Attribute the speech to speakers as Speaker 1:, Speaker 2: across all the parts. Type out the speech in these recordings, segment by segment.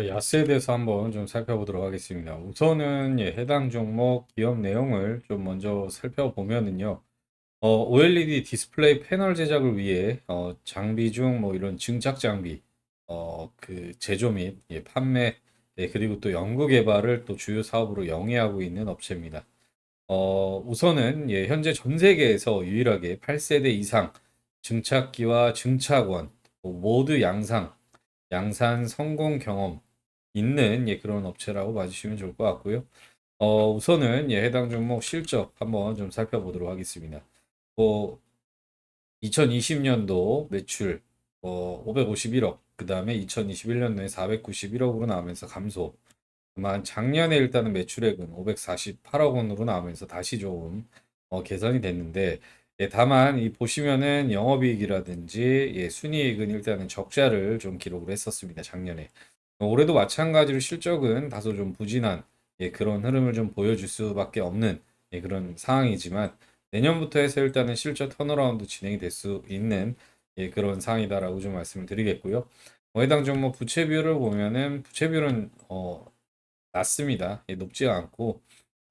Speaker 1: 어, 야스에 대해서 한번 좀 살펴보도록 하겠습니다. 우선은 예, 해당 종목 기업 내용을 좀 먼저 살펴보면은요. 어, OLED 디스플레이 패널 제작을 위해 어, 장비 중 뭐 이런 증착 장비, 어, 그 제조 및 예, 판매, 예, 그리고 또 연구 개발을 또 주요 사업으로 영위하고 있는 업체입니다. 어, 우선은 예, 현재 전 세계에서 유일하게 8세대 이상 증착기와 증착원 뭐 모두 양상 양산 성공 경험 있는 예, 그런 업체라고 봐주시면 좋을 것 같고요. 어, 우선은 예, 해당 종목 실적 한번 좀 살펴보도록 하겠습니다. 뭐 2020년도 매출 어, 551억, 그 다음에 2021년도에 491억으로 나오면서 감소. 다만 작년에 일단은 매출액은 548억 원으로 나오면서 다시 조금 어, 개선이 됐는데 예, 다만 이 보시면은 영업이익이라든지 예, 순이익은 일단은 적자를 좀 기록을 했었습니다. 작년에. 어, 올해도 마찬가지로 실적은 다소 좀 부진한 예, 그런 흐름을 좀 보여줄 수밖에 없는 예, 그런 상황이지만 내년부터 해서 일단은 실적 턴어라운드 진행이 될 수 있는 예, 그런 상황이다라고 좀 말씀을 드리겠고요. 어, 해당 종목 부채 비율을 보면은 부채 비율은 어, 낮습니다. 예, 높지 않고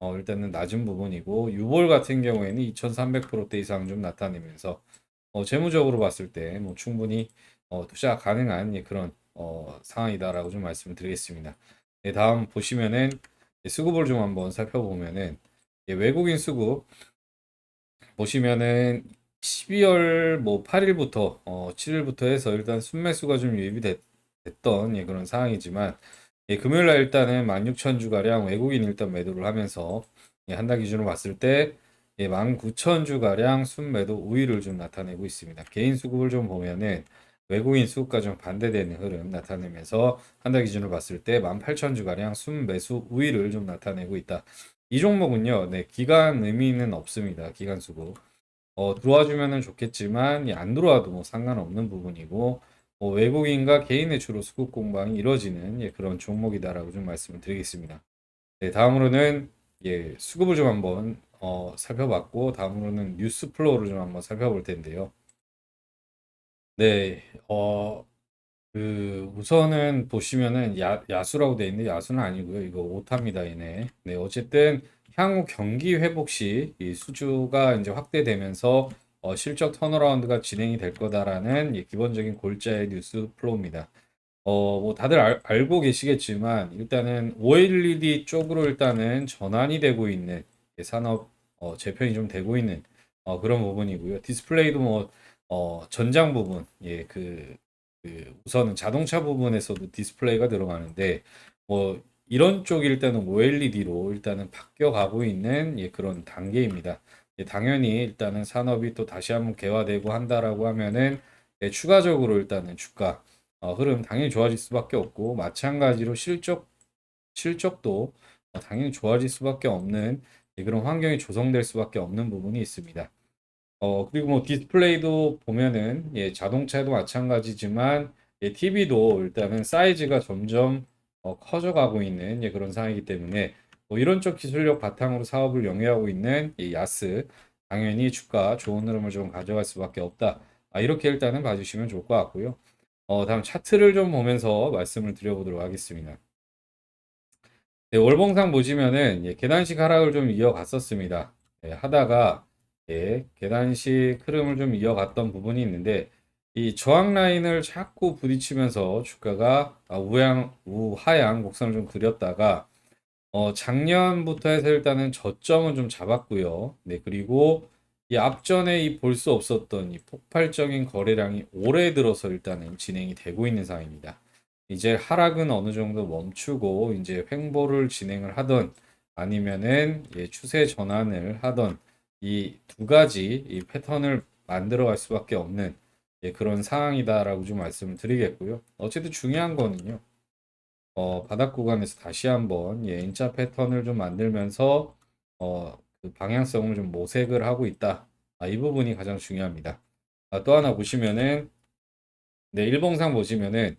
Speaker 1: 어, 일단은 낮은 부분이고 유볼 같은 경우에는 2,300%대 이상 좀 나타내면서 어, 재무적으로 봤을 때 뭐 충분히 어, 투자 가능한 예, 그런 어, 상황이다라고 좀 말씀을 드리겠습니다. 예, 다음 보시면은 예, 수급을 좀 한번 살펴보면은 예, 외국인 수급 보시면은 12월 뭐 8일부터 어, 7일부터 해서 일단 순매수가 좀 유입이 됐, 던 예, 그런 상황이지만 예, 금요일 날 일단은 16,000주 가량 외국인 일단 매도를 하면서 예, 한달 기준으로 봤을 때 예, 19,000주 가량 순매도 우위를 좀 나타내고 있습니다. 개인 수급을 좀 보면은 외국인 수급과 좀 반대되는 흐름 나타내면서 한 달 기준으로 봤을 때 18,000주 가량 순매수 우위를 좀 나타내고 있다. 이 종목은요, 네, 기간 의미는 없습니다. 기간 수급. 어, 들어와 주면은 좋겠지만 예, 안 들어와도 뭐 상관없는 부분이고 뭐 외국인과 개인의 주로 수급 공방이 이루어지는 예, 그런 종목이다라고 좀 말씀을 드리겠습니다. 네, 다음으로는 예, 수급을 좀 한번 어, 살펴봤고 다음으로는 뉴스 플로우를 좀 한번 살펴볼 텐데요. 네, 어, 그 우선은 보시면은 야, 야수라고 돼 있는데 야수는 아니고요. 이거 오타입니다, 얘네. 네, 어쨌든 향후 경기 회복 시 이 수주가 이제 확대되면서 어, 실적 턴어라운드가 진행이 될 거다라는 예, 기본적인 골자의 뉴스 플로우입니다. 어, 뭐 다들 알, 알고 계시겠지만 일단은 OLED 쪽으로 일단은 전환이 되고 있는 예, 산업 어, 재편이 좀 되고 있는 어, 그런 부분이고요. 디스플레이도 뭐 어, 전장 부분 예, 그, 그 우선은 자동차 부분에서도 디스플레이가 들어가는데 뭐 이런 쪽이 일단은 OLED로 일단은 바뀌어 가고 있는 예, 그런 단계입니다. 예, 당연히 일단은 산업이 또 다시 한번 개화되고 한다라고 하면은 예, 추가적으로 일단은 주가 어, 흐름 당연히 좋아질 수밖에 없고 마찬가지로 실적 실적도 어, 당연히 좋아질 수밖에 없는 예, 그런 환경이 조성될 수밖에 없는 부분이 있습니다. 어, 그리고 뭐 디스플레이도 보면은 예, 자동차도 마찬가지지만 예, TV도 일단은 사이즈가 점점 어, 커져가고 있는 예, 그런 상황이기 때문에 뭐 이런 쪽 기술력 바탕으로 사업을 영위하고 있는 이 야스 당연히 주가 좋은 흐름을 좀 가져갈 수밖에 없다. 아, 이렇게 일단은 봐주시면 좋을 것 같고요. 어, 다음 차트를 좀 보면서 말씀을 드려보도록 하겠습니다. 네, 월봉상 보시면은 예, 계단식 하락을 좀 이어갔었습니다. 예, 하다가 예, 계단식 흐름을 좀 이어갔던 부분이 있는데 이 저항 라인을 자꾸 부딪히면서 주가가 아, 우양 우하향 곡선을 좀 그렸다가 어, 작년부터 해서 일단은 저점은 좀 잡았고요. 네, 그리고 이 앞전에 이 볼 수 없었던 이 폭발적인 거래량이 올해 들어서 일단은 진행이 되고 있는 상황입니다. 이제 하락은 어느 정도 멈추고 이제 횡보를 진행을 하던 아니면은 예, 추세 전환을 하던 이 두 가지 이 패턴을 만들어 갈 수밖에 없는 예, 그런 상황이다라고 좀 말씀을 드리겠고요. 어쨌든 중요한 거는요. 어, 바닥 구간에서 다시 한번 예, 인자 패턴을 좀 만들면서 어, 그 방향성을 좀 모색을 하고 있다. 아, 이 부분이 가장 중요합니다. 아, 또 하나 보시면은 네, 일봉상 보시면은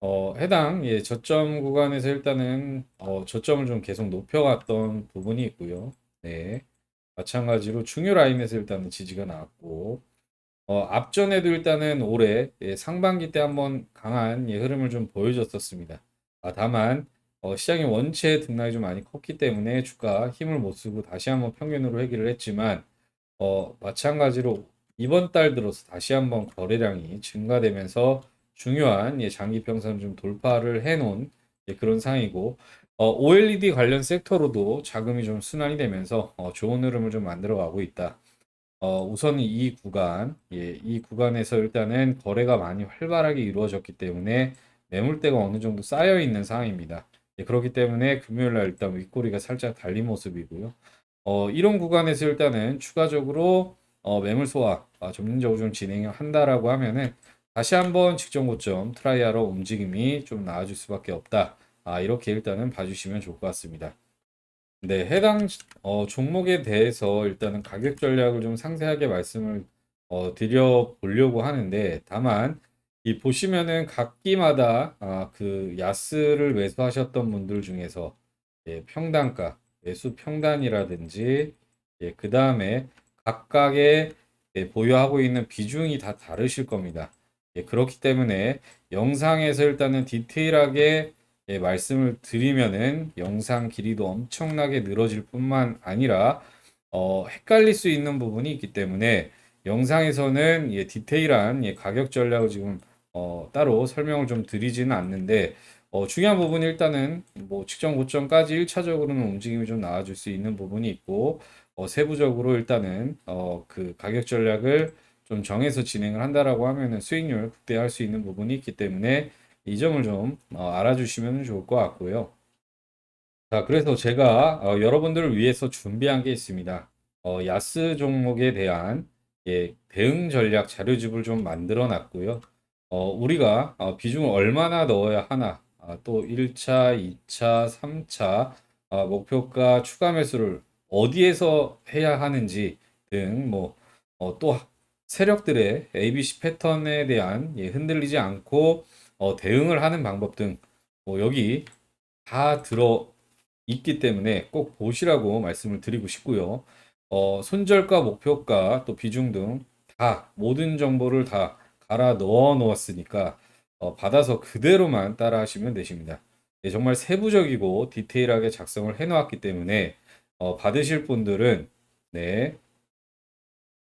Speaker 1: 어, 해당 예, 저점 구간에서 일단은 어, 저점을 좀 계속 높여갔던 부분이 있고요. 네. 마찬가지로 중요 라인에서 일단은 지지가 나왔고 어, 앞전에도 일단은 올해 예, 상반기 때 한번 강한 예, 흐름을 좀 보여줬었습니다. 아, 다만 어, 시장의 원체 등락이 좀 많이 컸기 때문에 주가 힘을 못 쓰고 다시 한번 평균으로 회귀를 했지만 어, 마찬가지로 이번 달 들어서 다시 한번 거래량이 증가되면서 중요한 예, 장기 평선 좀 돌파를 해놓은 예, 그런 상황이고 어, OLED 관련 섹터로도 자금이 좀 순환이 되면서 어, 좋은 흐름을 좀 만들어 가고 있다. 어, 우선 이 구간, 예, 이 구간에서 일단은 거래가 많이 활발하게 이루어졌기 때문에 매물대가 어느 정도 쌓여 있는 상황입니다. 예, 그렇기 때문에 금요일 날 일단 윗꼬리가 살짝 달린 모습이고요. 어, 이런 구간에서 일단은 추가적으로 어, 매물 소화 아, 점진적으로 좀 진행을 한다라고 하면은 다시 한번 직전 고점 트라이하러 움직임이 좀 나아질 수밖에 없다. 아, 이렇게 일단은 봐주시면 좋을 것 같습니다. 네, 해당 어, 종목에 대해서 일단은 가격 전략을 좀 상세하게 말씀을 어, 드려 보려고 하는데 다만 이 보시면은 각기마다 아, 그 야스를 매수하셨던 분들 중에서 예, 평단가 매수 평단이라든지 예, 그 다음에 각각의 예, 보유하고 있는 비중이 다 다르실 겁니다. 예, 그렇기 때문에 영상에서 일단은 디테일하게 예, 말씀을 드리면은 영상 길이도 엄청나게 늘어질 뿐만 아니라 어, 헷갈릴 수 있는 부분이 있기 때문에 영상에서는 예, 디테일한 예, 가격 전략을 지금 어, 따로 설명을 좀 드리지는 않는데 어, 중요한 부분이 일단은 뭐 직전 고점까지 1차적으로는 움직임이 좀 나아질 수 있는 부분이 있고 어, 세부적으로 일단은 어, 그 가격 전략을 좀 정해서 진행을 한다라고 하면은 수익률 극대화할 수 있는 부분이 있기 때문에 이 점을 좀 어, 알아주시면 좋을 것 같고요. 자, 그래서 제가 어, 여러분들을 위해서 준비한 게 있습니다. 어, 야스 종목에 대한 예, 대응 전략 자료집을 좀 만들어 놨고요. 어, 우리가 어, 비중을 얼마나 넣어야 하나, 아, 또 1차, 2차, 3차 아, 목표가 추가 매수를 어디에서 해야 하는지 등 뭐, 어, 또 세력들의 ABC 패턴에 대한 예, 흔들리지 않고 어, 대응을 하는 방법 등 뭐, 여기 다 들어 있기 때문에 꼭 보시라고 말씀을 드리고 싶고요. 어, 손절가, 목표가, 또 비중 등 다 모든 정보를 다 갈아 넣어 놓았으니까 어, 받아서 그대로만 따라 하시면 되십니다. 예, 정말 세부적이고 디테일하게 작성을 해 놓았기 때문에 어, 받으실 분들은 네,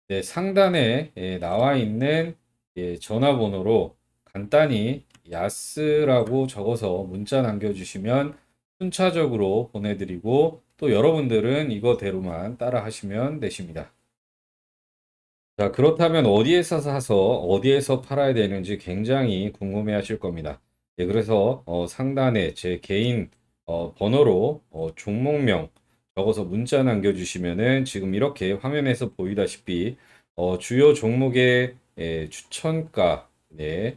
Speaker 1: 네, 상단에 예, 나와 있는 예, 전화번호로 간단히 야스라고 적어서 문자 남겨주시면 순차적으로 보내드리고 또 여러분들은 이거대로만 따라 하시면 되십니다. 자, 그렇다면 어디에서 사서 어디에서 팔아야 되는지 굉장히 궁금해 하실 겁니다. 예, 그래서 어, 상단에 제 개인 어, 번호로 어, 종목명 적어서 문자 남겨주시면은 지금 이렇게 화면에서 보이다시피 어, 주요 종목의 예, 추천가, 네,